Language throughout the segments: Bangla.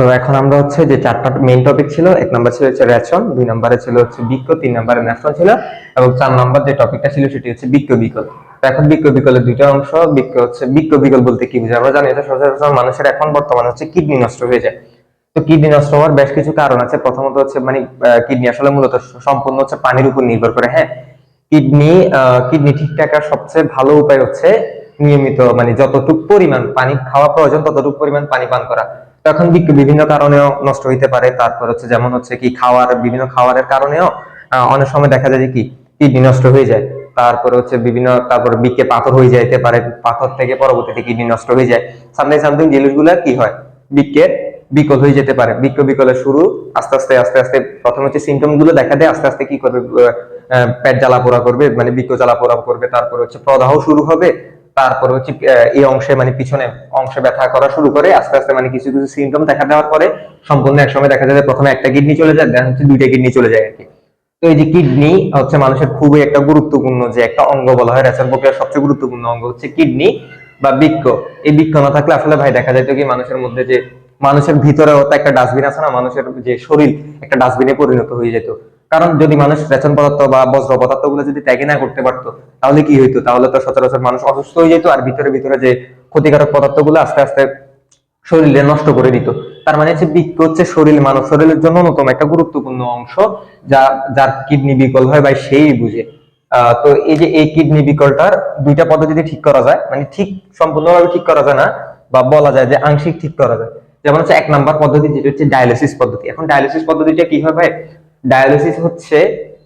তো এখন আমরা হচ্ছে যে চারটা মেইন টপিক ছিল, এক নাম্বার ছিল হচ্ছে রেশন দুই নম্বরে ছিল হচ্ছে বৃক্ষ তিন নম্বরে ন্যাশন ছিল, এবং চার নাম্বার যে টপিকটা ছিল সেটি হচ্ছে বৃক্ষ বিকল তো এখন বৃক্ষ বিকলের দুইটা অংশ বৃক্ষ হচ্ছে বৃক্ষ বিকল বলতে কি বুঝায় আমরা জানি এটা সচরাচর মানুষের এখন বর্তমানে হচ্ছে কিডনি নষ্ট হয়ে যায়। তো কিডনি নষ্ট হওয়ার বেশ কিছু কারণ আছে। প্রথমত হচ্ছে মানে কিডনি আসলে মূলত সম্পূর্ণ হচ্ছে পানির উপর নির্ভর করে হ্যাঁ? কিডনি কিডনি ঠিক থাকার সবচেয়ে ভালো উপায় হচ্ছে নিয়মিত মানে যতটুকু পরিমাণ পানি খাওয়া প্রয়োজন, ততটুকু পরিমাণ পানি পান করা। তখন বিভিন্ন কারণেও নষ্ট হইতে পারে। তারপর হচ্ছে যেমন হচ্ছে কি, খাওয়ার, বিভিন্ন খাবারের কারণেও অনেক সময় দেখা যায় যে কি, কিডনি নষ্ট হয়ে যায়। তারপর হচ্ছে বিভিন্ন, তারপর বিকে পাথর হয়ে যাইতে পারে, পাথর থেকে পরবর্তীতে কিডনি নষ্ট হয়ে যায়। সামথিং সামথিং জিনিসগুলো কি হয়? বিকের বিকল হয়ে যেতে পারে। বিক্ষ বিকলের শুরু আস্তে আস্তে আস্তে আস্তে প্রথমে হচ্ছে সিমটমগুলো দেখা দেয়, আস্তে আস্তে কি করবে পেট জ্বালা পোড়া করবে মানে বিক্ষ জ্বালা পোড়া করবে। তারপর হচ্ছে প্রদাহ শুরু হবে তারপর হচ্ছে এই অংশে মানে পিছনে অংশে ব্যথা করা শুরু করে, আস্তে আস্তে মানে কিছু কিছু সিমটম দেখা দেওয়ার পরে সম্পূর্ণ এক সময় দেখা যায় প্রথমে একটা কিডনি চলে যায় দেন হচ্ছে দুইটা কিডনি চলে যায় আর কি। তো এই যে কিডনি হচ্ছে মানুষের খুবই একটা গুরুত্বপূর্ণ যে একটা অঙ্গ বলা হয় রেচন প্রক্রিয়ার সবচেয়ে গুরুত্বপূর্ণ অঙ্গ হচ্ছে কিডনি বা বৃক্ষ এই বৃক্ষ না থাকলে আসলে ভাই দেখা যায় কি মানুষের মধ্যে যে, মানুষের ভিতরে একটা ডাস্টবিন আছে না, মানুষের যে শরীর একটা ডাস্টবিনে পরিণত হয়ে যেত। কারণ যদি মানুষ রেচন পদার্থ বা বজ্র পদার্থগুলো যদি ত্যাগে না করতে পারতো, তাহলে কি হইতো? তাহলে তো সচরাচর মানুষ অসুস্থ হয়ে যেত আর ভিতরে ভিতরে যে ক্ষতিকারক পদার্থগুলো আস্তে আস্তে শরীরে নষ্ট করে দিত। তার মানে হচ্ছে বৃক্ষ হচ্ছে শরীর মানব শরীরের জন্য অন্যতম একটা গুরুত্বপূর্ণ অংশ, যা, যার কিডনি বিকল হয় বা সেই বুঝে। তো এই যে এই কিডনি বিকলটার দুইটা পদ্ধতিতে ঠিক করা যায়। মানে ঠিক সম্পূর্ণভাবে ঠিক করা যায় না বা বলা যায় যে আংশিক ঠিক করা যায়। যেমন হচ্ছে এক নাম্বার পদ্ধতি, যেটা হচ্ছে ডায়ালিসিস পদ্ধতি। এখন ডায়ালিসিস পদ্ধতিটা কি হয় ভাই? ডায়ালিসিস হচ্ছে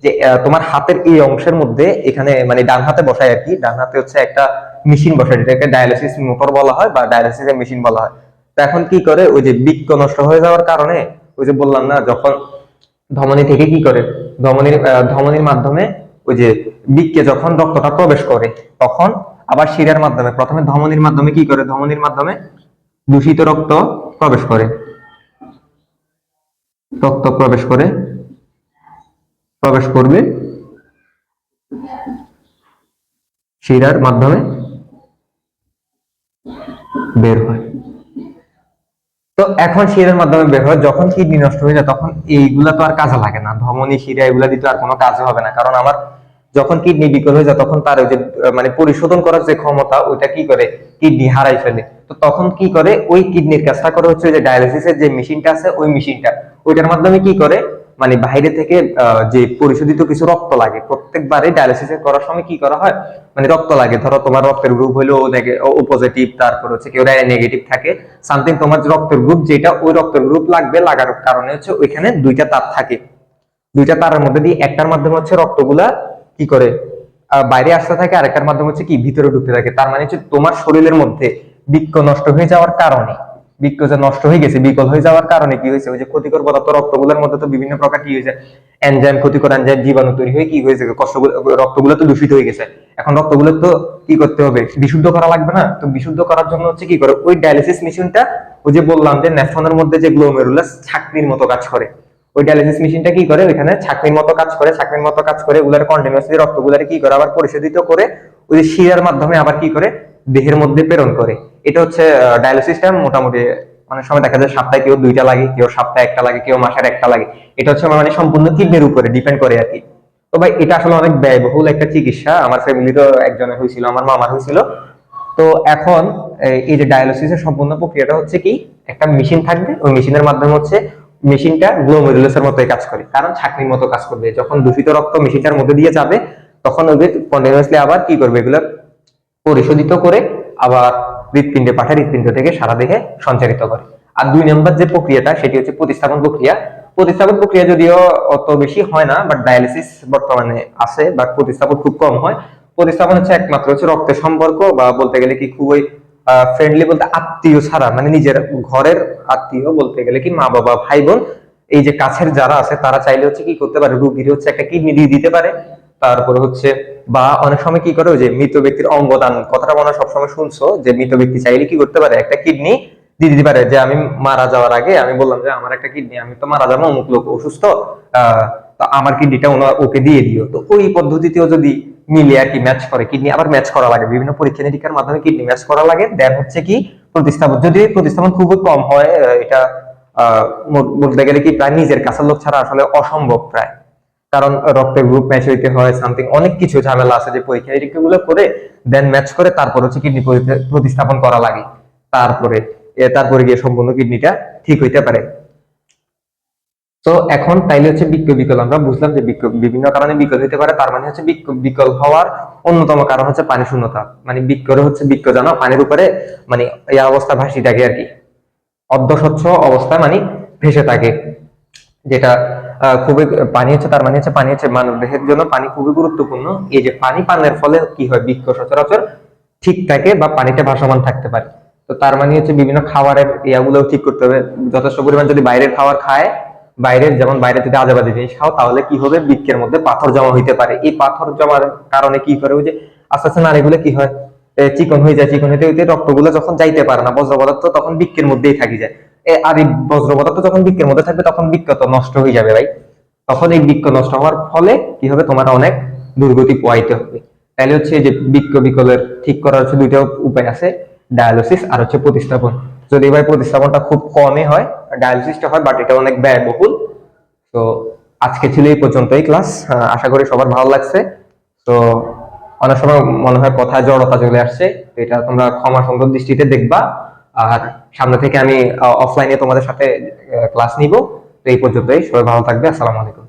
যে তোমার হাতের এই অংশের মধ্যে এখানে মানে ডান হাতে বসায় আর কি। ডান হাতে হচ্ছে একটা মেশিন বসায়, যেটাকে ডায়ালিসিস মোটর বলা হয় বা ডায়ালিসিস এর মেশিন বলা হয়। তো এখন কি করে? ওই যে বৃক্ক নষ্ট হয়ে যাওয়ার কারণে, ওই যে বললাম না, যখন ধমনী থেকে কি করে? ধমনীর ধমনীর মাধ্যমে ওই যে বৃক্কে যখন রক্তটা প্রবেশ করে, তখন আবার শিরার মাধ্যমে, প্রথমে ধমনীর মাধ্যমে কি করে? ধমনীর মাধ্যমে দূষিত রক্ত প্রবেশ করে। রক্ত প্রবেশ করে প্রবেশ করবে শিরার মাধ্যমে বের হয়। তো এখন শিরার মাধ্যমে বের হয়, যখন কিডনি নষ্ট হয়ে যায়, তখন এইগুলা তো আর কাজে লাগে না। ধমনী, শিরা, এগুলা দিতে আর কোনো কাজে হবে না। কারণ আমার যখন কিডনি বিকল হয়ে যায়, তখন তার ওই যে মানে পরিশোধন করার যে ক্ষমতা, ওইটা কি করে? কিডনি হারাই ফেলে। তো তখন কি করে? ওই কিডনির কাজটা করে হচ্ছে যে ডায়ালিসিসের যে মেশিনটা আছে, ওই মেশিনটা ওইটার মাধ্যমে কি করে? মানে বাইরে থেকে যে পরিশোধিত কিছু রক্ত লাগে, প্রত্যেকবারে ডায়ালিসিস করার সময় কি করা হয়? মানে রক্ত লাগে, ধরো তোমার রক্তের গ্রুপ হলো ও পজিটিভ তারপর হচ্ছে কেউ নেগেটিভ থাকে সামথিং তোমার রক্তের গ্রুপ যেটা ওই রক্তের গ্রুপ লাগবে, লাগার কারণে হচ্ছে ওইখানে দুইটা তার থাকে। দুইটা তারের মধ্যে দিয়ে একটার মাধ্যমে হচ্ছে রক্তগুলা কি করে? বাইরে আসতে থাকে, আরেকটার মাধ্যমে হচ্ছে কি? ভিতরে ঢুকতে থাকে। তার মানে হচ্ছে তোমার শরীরের মধ্যে বৃক্ষ নষ্ট হয়ে যাওয়ার কারণে। বৃক্ষ নষ্ট হয়ে গেছে, বিকল হয়ে যাওয়ার কারণে কি হয়েছে? ওই যে ক্ষতিকর পদার্থ, রক্তগুলোর মধ্যে তো বিভিন্ন প্রকার কি হয়েছে? এনজাইম ক্ষতিকর এনজাইম জীবাণু তৈরি হয়ে কি হয়েছে? কষ্টগুলো, রক্তগুলো তো দূষিত হয়ে গেছে। এখন রক্তগুলো তো কি করতে হবে? বিশুদ্ধ করা লাগবে না? তো বিশুদ্ধ করার জন্য হচ্ছে কি করে? ওই ডায়ালিসিস মেশিনটা, ওই যে বললাম যে নেফ্রনের মধ্যে যে গ্লোমেরুলাস ছাকনির মতো কাজ করে। ওই ডায়ালিসিস মেশিনটা কি করে? ওইখানে ছাকনির মতো কাজ করে, ছাকনির মতো কাজ করে, ওগুলার কন্টিনিউয়াসলি রক্তগুলারে কি করে? আবার পরিশোধিত করে, ওই যে শিরার মাধ্যমে আবার কি করে? দেহের মধ্যে প্রেরণ করে। এটা হচ্ছে ডায়ালিসিসটা মোটামুটি অনেক সময় দেখা যায় সপ্তাহে কেউ দুইটা লাগে, কেউ সপ্তাহে একটা লাগে, কেউ মাসের একটা লাগে। এটা হচ্ছে মানে সম্পূর্ণ কিডনির উপরে ডিপেন্ড করে আর কি। তো ভাই, এটা আসলে অনেক ব্যয়বহুল একটা চিকিৎসা। আমার ফ্যামিলিরও একজনের হয়েছিল, আমার মামার হয়েছিল। তো এখন এই- যে ডায়ালিসিসের সম্পূর্ণ প্রক্রিয়াটা হচ্ছে কি, একটা মেশিন থাকবে। ওই মেশিনের মাধ্যমে হচ্ছে মেশিনটা গ্লোমেরুলাসের মতো কাজ করে। কারণ ছাকনির মতো কাজ করবে। যখন দূষিত রক্ত মেশিনটার মধ্যে দিয়ে যাবে, তখন ওই কন্টিনিউয়াসলি আবার কি করবে? এগুলো পরিশোধিত করে আবার হৃৎপিণ্ডে পাঠায়, হৃৎপিণ্ড থেকে সারা দেহে সঞ্চারিত করে। আর দুই নম্বর যে প্রক্রিয়াটা, সেটি হচ্ছে প্রতিস্থাপন প্রক্রিয়া। প্রতিস্থাপন প্রক্রিয়া যদিও অত বেশি হয় না বাট ডায়ালিসিস বর্তমানে আছে বাট প্রতিস্থাপন খুব কম হয়। প্রতিস্থাপন হচ্ছে একমাত্র হচ্ছে রক্তের সম্পর্ক বা বলতে গেলে কি খুবই ফ্রেন্ডলি বলতে আত্মীয় ছাড়া মানে নিজের ঘরের আত্মীয় বলতে গেলে কি মা, বাবা, ভাই, বোন, এই যে কাছের যারা আছে, তারা চাইলে হচ্ছে কি করতে পারে, রুগীর হচ্ছে একটা কিডনি দিয়ে দিতে পারে। তারপরে হচ্ছে, বা অনেক সময় কি করে যে মৃত ব্যক্তির অঙ্গদান, কথাটা মনে সবসময় শুনছো, যে মৃত ব্যক্তি চাইলে কি করতে পারে? একটা কিডনি দিয়ে দিতে পারে, যে আমি মারা যাওয়ার আগে আমি বললাম যে আমার একটা কিডনি, আমি তো মারা যাব, অমুক লোক অসুস্থ আমার কিডনিটা ওকে দিয়ে দিও। তো ওই পদ্ধতিতেও যদি মিলে আর কি ম্যাচ করে, কিডনি আবার ম্যাচ করা লাগে, বিভিন্ন পরীক্ষা নিরীক্ষার মাধ্যমে কিডনি ম্যাচ করা লাগে দেন হচ্ছে কি প্রতিস্থাপন, যদি প্রতিস্থাপন খুবই কম হয় এটা বলতে গেলে কি প্রায় নিজের কাছের লোক ছাড়া আসলে অসম্ভব প্রায়। কারণ রক্তের গ্রুপ ম্যাচ হইতে হয় সামথিং অনেক কিছু ঝামেলা আছে যে পরীক্ষা গুলো করে দেন ম্যাচ করে তারপর হচ্ছে কিডনি প্রতিস্থাপন করা লাগে। তারপরে তারপরে গিয়ে সম্পূর্ণ কিডনিটা ঠিক হইতে পারে। তো এখন তাইলে হচ্ছে বৃক্ক বিকল, আমরা বুঝলাম যে বিভিন্ন কারণে বিকল হতে পারে, তার মানে হচ্ছে বৃক্ক বিকল হওয়ার অন্যতম কারণ হচ্ছে পানি শূন্যতা। মানে বৃক্ষরে হচ্ছে বৃক্ক জানো, পানির উপরে মানে এই অবস্থা ভাসি থাকে আর কি। অর্ধস্বচ্ছ অবস্থা মানে ভেসে থাকে, যেটা খুবই পানি হচ্ছে, তার মানে হচ্ছে পানি হচ্ছে মানব দেহের জন্য পানি খুবই গুরুত্বপূর্ণ। এই যে পানি পানের ফলে কি হয়? বৃক্ষ সচরাচর ঠিক থাকে বা পানিতে ভাসমান থাকতে পারে। তো তার মানে হচ্ছে বিভিন্ন খাবারের ইয়াগুলো ঠিক করতে হবে। যথেষ্ট পরিমাণ যদি বাইরের খাবার খায়, বাইরের যেমন বাইরে যদি আজেবাজে জিনিস খাও, তাহলে কি হবে? বৃক্ষের মধ্যে পাথর জমা হইতে পারে। এই পাথর জমার কারণে কি করে? ওই যে আস্তে আস্তে নারীগুলো কি হয়? চিকন হয়ে যায়, চিকন হইতে হইতে রক্তগুলো যখন যাইতে পারে না, বজ্র পদার্থ, তখন বৃক্ষের মধ্যেই থাকি যায়। আর এই বজ্র পদার্থ যখন বৃক্ষের মধ্যে থাকবে তখন বৃক্ষ তো নষ্ট হয়ে যাবে ভাই। তখন এই বৃক্ষ নষ্ট হওয়ার ফলে কি হবে? তোমার অনেক দুর্গতি পোয়াইতে হবে। তাহলে হচ্ছে যে বৃক্ষ বিকলের ঠিক করার হচ্ছে দুইটা উপায় আছে, ডায়ালিসিস আর হচ্ছে প্রতিস্থাপন। যদি ভাই প্রতিস্থাপনটা খুব কমই হয়, ডায়ালিসিসটা হয় বাট এটা অনেক ব্যয়বহুল। তো আজকে ছিল এই পর্যন্তই ক্লাস। আশা করি সবার ভালো লাগছে। তো অনেক সময় মনে হয় কথায় জড়তা চলে আসছে। এটা তোমরা ক্ষমা সুন্দর দৃষ্টিতে দেখবা। আর সামনে থেকে আমি অফলাইনে তোমাদের সাথে ক্লাস নিব। তো এই পর্যন্তই। সবাই ভালো থাকবে। আসসালামু আলাইকুম।